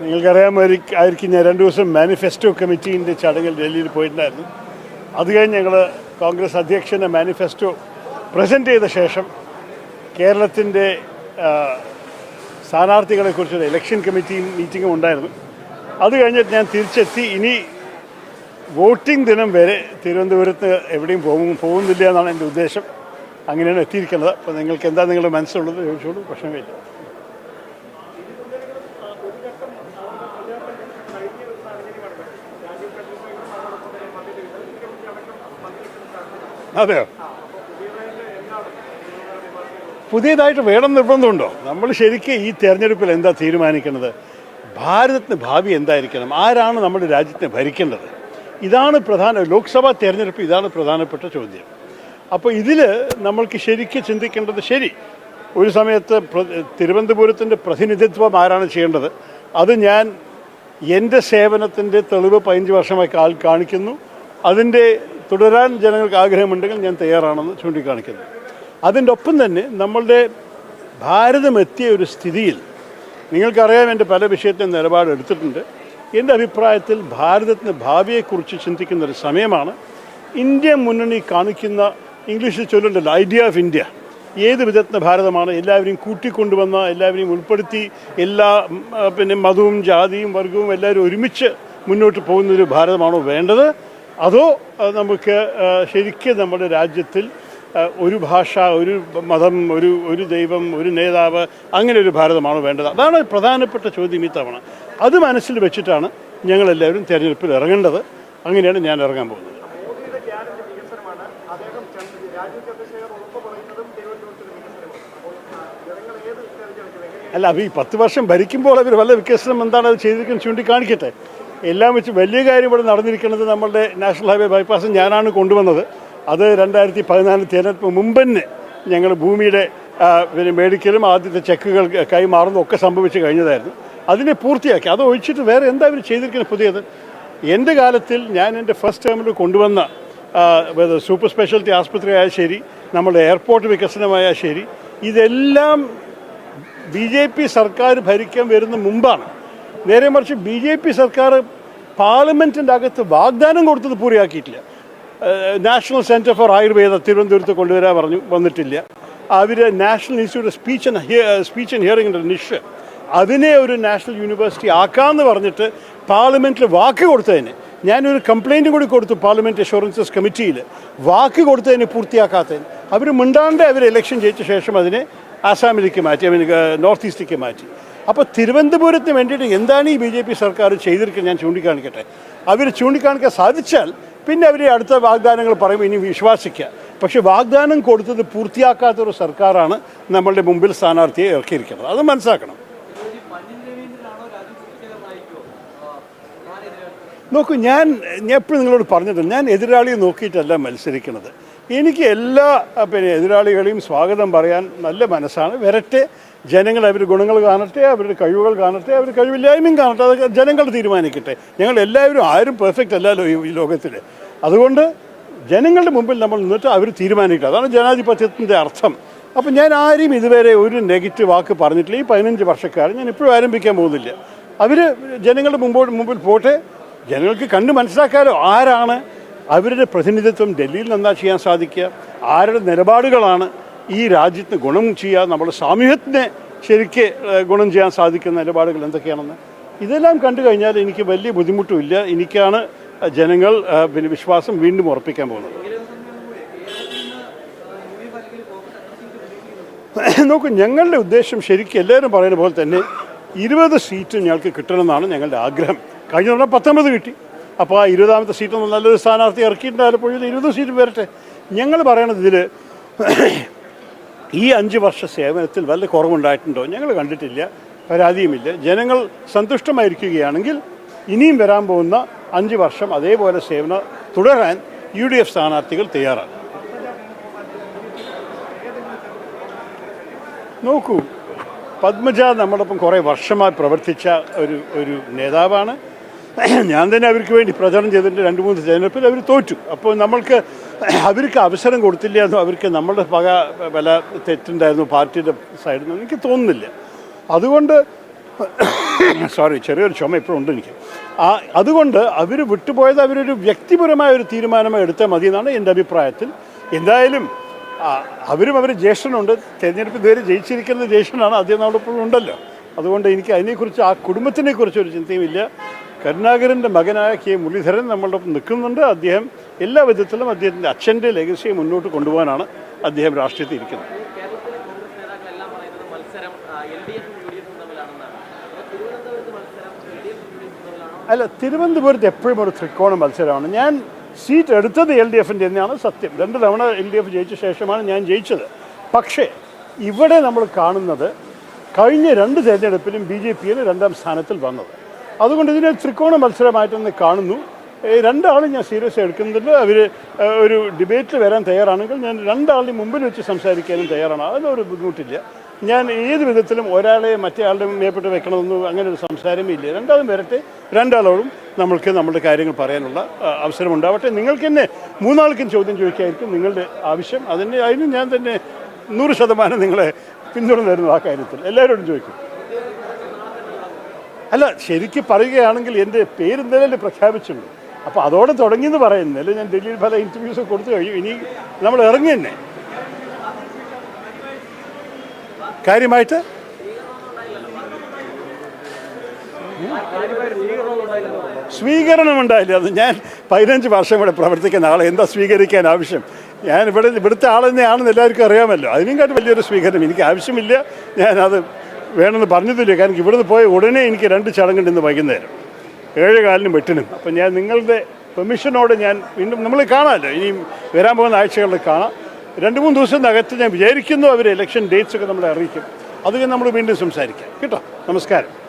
നിങ്ങൾക്കറിയാമായിരിക്കും ഞാൻ രണ്ട് ദിവസം മാനിഫെസ്റ്റോ കമ്മിറ്റീന്റെ ചടങ്ങിൽ ഡൽഹിയിൽ പോയിട്ടുണ്ടായിരുന്നു. അത് കഴിഞ്ഞ് ഞങ്ങൾ കോൺഗ്രസ് അധ്യക്ഷന്റെ മാനിഫെസ്റ്റോ പ്രസന്റ് ചെയ്ത ശേഷം കേരളത്തിന്റെ സ്ഥാനാർത്ഥികളെക്കുറിച്ചുള്ള ഇലക്ഷൻ കമ്മിറ്റി മീറ്റിംഗും ഉണ്ടായിരുന്നു. അത് കഴിഞ്ഞിട്ട് ഞാൻ തിരിച്ചെത്തി. ഇനി വോട്ടിംഗ് ദിനം വരെ തിരുവനന്തപുരത്ത് എവിടെയും പോകും പോകുന്നില്ല എന്നാണ് എന്റെ ഉദ്ദേശം. അങ്ങനെയാണ് എത്തിയിരിക്കുന്നത്. അപ്പോൾ നിങ്ങൾക്ക് എന്താ നിങ്ങളുടെ മനസ്സിലുള്ളത് ചോദിച്ചോളൂ. പ്രശ്നമില്ല. അതെയോ? പുതിയതായിട്ട് വേണം നിർബന്ധമുണ്ടോ? നമ്മൾ ശരിക്കും ഈ തെരഞ്ഞെടുപ്പിൽ എന്താ തീരുമാനിക്കുന്നത്? ഭാരതത്തിന് ഭാവി എന്തായിരിക്കണം? ആരാണ് നമ്മുടെ രാജ്യത്തെ ഭരിക്കേണ്ടത്? ഇതാണ് പ്രധാന ലോക്സഭാ തെരഞ്ഞെടുപ്പ് ഇതാണ് പ്രധാനപ്പെട്ട ചോദ്യം. അപ്പോൾ ഇതിൽ നമ്മൾക്ക് ശരിക്കും ചിന്തിക്കേണ്ടത് ശരി. ഒരു സമയത്ത് പ്ര- തിരുവനന്തപുരത്തിന്റെ പ്രതിനിധിത്വം ആരാണ് ചെയ്യേണ്ടത്? അത് ഞാൻ എന്റെ സേവനത്തിന്റെ തെളിവ് പതിനഞ്ച് വർഷമായി കാൽ കാണിക്കുന്നു. അതിന്റെ തുടരാൻ ജനങ്ങൾക്ക് ആഗ്രഹമുണ്ടെങ്കിൽ ഞാൻ തയ്യാറാണെന്ന് ചൂണ്ടിക്കാണിക്കുന്നു. അതിന്റെ ഒപ്പം തന്നെ നമ്മളുടെ ഭാരതം എത്തിയ ഒരു സ്ഥിതിയിൽ നിങ്ങൾക്കറിയാം എന്റെ പല വിഷയത്തിൽ നിലപാട് എടുത്തിട്ടുണ്ട്. എന്റെ അഭിപ്രായത്തിൽ ഭാരതത്തിന്റെ ഭാവിയെക്കുറിച്ച് ചിന്തിക്കുന്ന ഒരു സമയമാണ്. ഇന്ത്യ മുന്നണി കാണിക്കുന്ന ഇംഗ്ലീഷിൽ ചൊല്ലുണ്ടല്ലോ ഐഡിയ ഓഫ് ഇന്ത്യ ഏത് വിധത്തിന് ഭാരതമാണ് എല്ലാവരെയും കൂട്ടിക്കൊണ്ടുവന്ന എല്ലാവരെയും ഉൾപ്പെടുത്തി എല്ലാ പിന്നെ മതവും ജാതിയും വർഗവും എല്ലാവരും ഒരുമിച്ച് മുന്നോട്ട് പോകുന്നൊരു ഭാരതമാണോ വേണ്ടത്? അതോ നമുക്ക് ശരിക്കും നമ്മുടെ രാജ്യത്തിൽ ഒരു ഭാഷ ഒരു മതം ഒരു ഒരു ദൈവം ഒരു നേതാവ് അങ്ങനെ ഒരു ഭാരതമാണോ വേണ്ടത്? അതാണ് പ്രധാനപ്പെട്ട ചോദ്യം ഈ തവണ. അത് മനസ്സിൽ വെച്ചിട്ടാണ് ഞങ്ങളെല്ലാവരും തിരഞ്ഞെടുപ്പിൽ ഇറങ്ങേണ്ടത്. അങ്ങനെയാണ് ഞാൻ ഇറങ്ങാൻ പോകുന്നത്. അല്ല അപ്പോൾ ഈ പത്ത് വർഷം ഭരിക്കുമ്പോൾ അവർ വല്ല വികസനം എന്താണ് അത് ചെയ്തിരിക്കുന്നത് ചൂണ്ടിക്കാണിക്കട്ടെ. എല്ലാം വെച്ച് വലിയ കാര്യം ഇവിടെ നടന്നിരിക്കുന്നത് നമ്മളുടെ നാഷണൽ ഹൈവേ ബൈപ്പാസ് ഞാനാണ് കൊണ്ടുവന്നത്. അത് രണ്ടായിരത്തി പതിനാല് തിരഞ്ഞെടുപ്പ് മുമ്പ് തന്നെ ഞങ്ങൾ ഭൂമിയുടെ പിന്നെ മേടിക്കലും ആദ്യത്തെ ചെക്കുകൾ കൈമാറുന്നതും ഒക്കെ സംഭവിച്ചു കഴിഞ്ഞതായിരുന്നു. അതിനെ പൂർത്തിയാക്കി. അത് ഒഴിച്ചിട്ട് വേറെ എന്താ ഇവർ ചെയ്തിരിക്കുന്നത് പുതിയത്? എന്റെ കാലത്തിൽ ഞാൻ എന്റെ ഫസ്റ്റ് ടേമിൽ കൊണ്ടുവന്ന സൂപ്പർ സ്പെഷ്യാലിറ്റി ആസ്പത്രിയായാൽ ശരി നമ്മുടെ എയർപോർട്ട് വികസനമായാൽ ശരി ഇതെല്ലാം ബി ജെ പി സർക്കാർ ഭരിക്കാൻ വരുന്ന മുമ്പാണ്. നേരെ മറിച്ച് ബി ജെ പി സർക്കാർ പാർലമെന്റിന്റെ അകത്ത് വാഗ്ദാനം കൊടുത്തത് പൂർത്തിയാക്കിയിട്ടില്ല. നാഷണൽ സെന്റർ ഫോർ ആയുർവേദ തിരുവനന്തപുരത്ത് കൊണ്ടുവരാൻ പറഞ്ഞു വന്നിട്ടില്ല. അവർ national institute speech and speech and hearing NISH. അതിനെ ഒരു നാഷണൽ യൂണിവേഴ്സിറ്റി ആക്കാമെന്ന് പറഞ്ഞിട്ട് പാർലമെന്റിൽ വാക്ക് കൊടുത്തതിന് ഞാനൊരു കംപ്ലൈന്റ് കൂടി കൊടുത്തു പാർലമെന്റ് അഷുറൻസസ് കമ്മിറ്റിയിൽ വാക്ക് കൊടുത്തതിന് പൂർത്തിയാക്കാത്തതിന്. അവർ മിണ്ടാണ്ട് അവർ ഇലക്ഷൻ ജയിച്ച ശേഷം അതിനെ ആസാമിലേക്ക് മാറ്റി ഐ മീൻ നോർത്ത് ഈസ്റ്റിലേക്ക് മാറ്റി. അപ്പോൾ തിരുവനന്തപുരത്തിന് വേണ്ടിയിട്ട് എന്താണ് ഈ ബി ജെ പി സർക്കാർ ചെയ്തിരിക്കുന്നത് ഞാൻ ചൂണ്ടിക്കാണിക്കട്ടെ. അവർ ചൂണ്ടിക്കാണിക്കാൻ സാധിച്ചാൽ പിന്നെ അവർ അടുത്ത വാഗ്ദാനങ്ങൾ പറയുമ്പോൾ ഇനി വിശ്വാസിക്കുക. പക്ഷെ വാഗ്ദാനം കൊടുത്തത് പൂർത്തിയാക്കാത്തൊരു സർക്കാരാണ് നമ്മളുടെ മുമ്പിൽ സ്ഥാനാർത്ഥിയെ ഇറക്കിയിരിക്കുന്നത്. അത് മനസ്സിലാക്കണം. നോക്കൂ ഞാൻ ഞാൻ എപ്പോഴും നിങ്ങളോട് പറഞ്ഞിട്ടുണ്ട് ഞാൻ എതിരാളിയെ നോക്കിയിട്ടല്ല മത്സരിക്കുന്നത്. എനിക്ക് എല്ലാ പിന്നെ എതിരാളികളെയും സ്വാഗതം പറയാൻ നല്ല മനസ്സാണ്. വരട്ടെ ജനങ്ങൾ അവരുടെ ഗുണങ്ങൾ കാണട്ടെ അവരുടെ കഴിവുകൾ കാണട്ടെ അവർ കഴിവില്ലായ്മയും കാണട്ടെ അതൊക്കെ ജനങ്ങൾ തീരുമാനിക്കട്ടെ. ഞങ്ങൾ എല്ലാവരും ആരും പെർഫെക്റ്റ് അല്ലല്ലോ ഈ ലോകത്തിൽ അതുകൊണ്ട് ജനങ്ങളുടെ മുമ്പിൽ നമ്മൾ നിന്നിട്ട് അവർ തീരുമാനിക്കുക അതാണ് ജനാധിപത്യത്തിന്റെ അർത്ഥം. അപ്പം ഞാൻ ആരും ഇതുവരെ ഒരു നെഗറ്റീവ് വാക്ക് പറഞ്ഞിട്ടില്ല. ഈ പതിനഞ്ച് വർഷക്കാലം ഞാൻ ഇപ്പോഴും ആരംഭിക്കാൻ പോകുന്നില്ല. അവർ ജനങ്ങളുടെ മുമ്പോട്ട് മുമ്പിൽ പോട്ടെ ജനങ്ങൾക്ക് കണ്ട് മനസ്സിലാക്കാലോ ആരാണ് അവരുടെ പ്രതിനിധിത്വം ഡൽഹിയിൽ നിന്നാ ചെയ്യാൻ സാധിക്കുക ആരുടെ നിലപാടുകളാണ് ഈ രാജ്യത്തിന് ഗുണം ചെയ്യുക നമ്മുടെ സാമൂഹ്യത്തിന് ശരിക്ക് ഗുണം ചെയ്യാൻ സാധിക്കുന്ന നിലപാടുകൾ എന്തൊക്കെയാണെന്ന്. ഇതെല്ലാം കണ്ടു കഴിഞ്ഞാൽ എനിക്ക് വലിയ ബുദ്ധിമുട്ടുമില്ല എനിക്കാണ് ജനങ്ങൾ പിന്നെ വിശ്വാസം വീണ്ടും ഉറപ്പിക്കാൻ പോകുന്നത്. നോക്കൂ ഞങ്ങളുടെ ഉദ്ദേശം ശരിക്കും എല്ലാവരും പറയുന്ന പോലെ തന്നെ ഇരുപത് സീറ്റ് ഞങ്ങൾക്ക് കിട്ടണമെന്നാണ് ഞങ്ങളുടെ ആഗ്രഹം. കഴിഞ്ഞ തവണ പത്തൊമ്പത് കിട്ടി. അപ്പോൾ ആ ഇരുപതാമത്തെ സീറ്റ് ഒന്ന് നല്ലൊരു സ്ഥാനാർത്ഥി ഇറക്കിയിട്ടുണ്ട് ആലപ്പുഴയിൽ ഇരുപത് സീറ്റ് വരട്ടെ. ഞങ്ങൾ പറയണത് ഇതിൽ ഈ അഞ്ച് വർഷ സേവനത്തിൽ വല്ല കുറവുണ്ടായിട്ടുണ്ടോ? ഞങ്ങൾ കണ്ടിട്ടില്ല. പരാതിയുമില്ല. ജനങ്ങൾ സന്തുഷ്ടമായിരിക്കുകയാണെങ്കിൽ ഇനിയും വരാൻ പോകുന്ന അഞ്ച് വർഷം അതേപോലെ സേവനം തുടരാൻ യു ഡി എഫ് സ്ഥാനാർത്ഥികൾ തയ്യാറാണ്. നോക്കൂ പത്മജ നമ്മളൊപ്പം കുറേ വർഷമായി പ്രവർത്തിച്ച ഒരു ഒരു നേതാവാണ്. ഞാൻ തന്നെ അവർക്ക് വേണ്ടി പ്രചരണം ചെയ്തിട്ട് രണ്ട് മൂന്ന് തെരഞ്ഞെടുപ്പിൽ അവർ തോറ്റു. അപ്പോൾ നമ്മൾക്ക് അവർക്ക് അവസരം കൊടുത്തില്ല എന്നും അവർക്ക് നമ്മളുടെ പക വില തെറ്റുണ്ടായിരുന്നു പാർട്ടിയുടെ സൈഡിൽ നിന്ന് എനിക്ക് തോന്നുന്നില്ല. അതുകൊണ്ട് സോറി ചെറിയൊരു ചുമ ഇപ്പോഴും ഉണ്ട് എനിക്ക്. ആ അതുകൊണ്ട് അവർ വിട്ടുപോയത് അവരൊരു വ്യക്തിപരമായ ഒരു തീരുമാനമായി എടുത്താൽ മതി എന്നാണ് എന്റെ അഭിപ്രായത്തിൽ. എന്തായാലും അവരും അവർ ജ്യേഷ്ഠനുണ്ട്. തെരഞ്ഞെടുപ്പ് ഇതുവരെ ജയിച്ചിരിക്കുന്ന ജ്യേഷ്ഠനാണ്. അദ്ദേഹം നമ്മളിപ്പോൾ ഉണ്ടല്ലോ. അതുകൊണ്ട് എനിക്ക് അതിനെക്കുറിച്ച് ആ കുടുംബത്തിനെ കുറിച്ച് ഒരു ചിന്തയുമില്ല. കരുണാകരന്റെ മകനായ കെ മുരളീധരൻ നമ്മളുടെ ഒപ്പം നിൽക്കുന്നുണ്ട്. അദ്ദേഹം എല്ലാ വിധത്തിലും അദ്ദേഹത്തിന്റെ അച്ഛന്റെ ലെഗസിയെ മുന്നോട്ട് കൊണ്ടുപോകാനാണ് അദ്ദേഹം രാഷ്ട്രീയത്തിൽ ഇരിക്കുന്നത്. അല്ല തിരുവനന്തപുരത്ത് എപ്പോഴും ഒരു ത്രികോണ മത്സരമാണ്. ഞാൻ സീറ്റ് എടുത്തത് എൽ ഡി എഫിന്റെ തന്നെയാണ് സത്യം. രണ്ട് തവണ എൽ ഡി എഫ് ജയിച്ച ശേഷമാണ് ഞാൻ ജയിച്ചത്. പക്ഷേ ഇവിടെ നമ്മൾ കാണുന്നത് കഴിഞ്ഞ രണ്ട് തിരഞ്ഞെടുപ്പിലും ബി ജെ പിയിൽ രണ്ടാം സ്ഥാനത്തിൽ വന്നത്. അതുകൊണ്ട് ഇതിനെ ത്രികോണ മത്സരമായിട്ടൊന്ന് കാണുന്നു. രണ്ടാളും ഞാൻ സീരിയസ് എടുക്കുന്നുണ്ട്. അവർ ഒരു ഡിബേറ്റിൽ വരാൻ തയ്യാറാണെങ്കിൽ ഞാൻ രണ്ടാളുടെ മുമ്പിൽ വെച്ച് സംസാരിക്കാനും തയ്യാറാണ്. അതിനൊരു ബുദ്ധിമുട്ടില്ല. ഞാൻ ഏത് വിധത്തിലും ഒരാളെ മറ്റേ ആളുടെ മേപ്പെട്ട് വെക്കണമെന്ന് അങ്ങനെ ഒരു സംസാരമേ ഇല്ല രണ്ടാളും വരട്ടെ. രണ്ടാളോടും നമ്മൾക്ക് നമ്മുടെ കാര്യങ്ങൾ പറയാനുള്ള അവസരമുണ്ടാവട്ടെ. നിങ്ങൾക്ക് തന്നെ മൂന്നാൾക്കും ചോദ്യം ചോദിക്കായിരിക്കും നിങ്ങളുടെ ആവശ്യം അതിന് അതിന് ഞാൻ തന്നെ നൂറ് ശതമാനം നിങ്ങളെ പിന്തുണ ആ കാര്യത്തിൽ. എല്ലാവരോടും ചോദിക്കും. അല്ല ശരിക്കും പറയുകയാണെങ്കിൽ എന്റെ പേര് ഇന്നലെ പ്രഖ്യാപിച്ചുള്ളൂ അപ്പോൾ അതോടെ തുടങ്ങിയെന്ന് പറയുന്നില്ല ഞാൻ ഡൽഹിയിൽ പല ഇന്റർവ്യൂസ് കൊടുത്തു കഴിയും ഇനി നമ്മൾ ഇറങ്ങി തന്നെ. കാര്യമായിട്ട് സ്വീകരണം ഉണ്ടായില്ല അത് ഞാൻ പതിനഞ്ച് വർഷം ഇവിടെ പ്രവർത്തിക്കുന്ന ആളെ എന്താ സ്വീകരിക്കാൻ ആവശ്യം? ഞാൻ ഇവിടെ ഇവിടുത്തെ ആൾ തന്നെയാണെന്ന് എല്ലാവർക്കും അറിയാമല്ലോ. അതിനെക്കാട്ടും വലിയൊരു സ്വീകരണം. എനിക്ക് ആവശ്യമില്ല. ഞാനത് വേണമെന്ന് പറഞ്ഞതില്ല കാരണം ഇവിടുന്ന് പോയ ഉടനെ എനിക്ക് രണ്ട് ചടങ്ങുണ്ട് ഇന്ന് വൈകുന്നേരം. ഏഴ് കാലിനും വെട്ടിനും അപ്പം ഞാൻ നിങ്ങളുടെ പെർമിഷനോട് ഞാൻ വീണ്ടും നമ്മൾ കാണാമല്ലോ. ഇനിയും വരാൻ പോകുന്ന ആഴ്ചകളിൽ കാണാം. രണ്ട് മൂന്ന് ദിവസത്തിനകത്ത് ഞാൻ വിചാരിക്കുന്നു അവർ ഇലക്ഷൻ ഡേറ്റ്സ് ഒക്കെ നമ്മളെ അറിയിക്കും. അത് നമ്മൾ വീണ്ടും സംസാരിക്കാം. കേട്ടോ? നമസ്കാരം.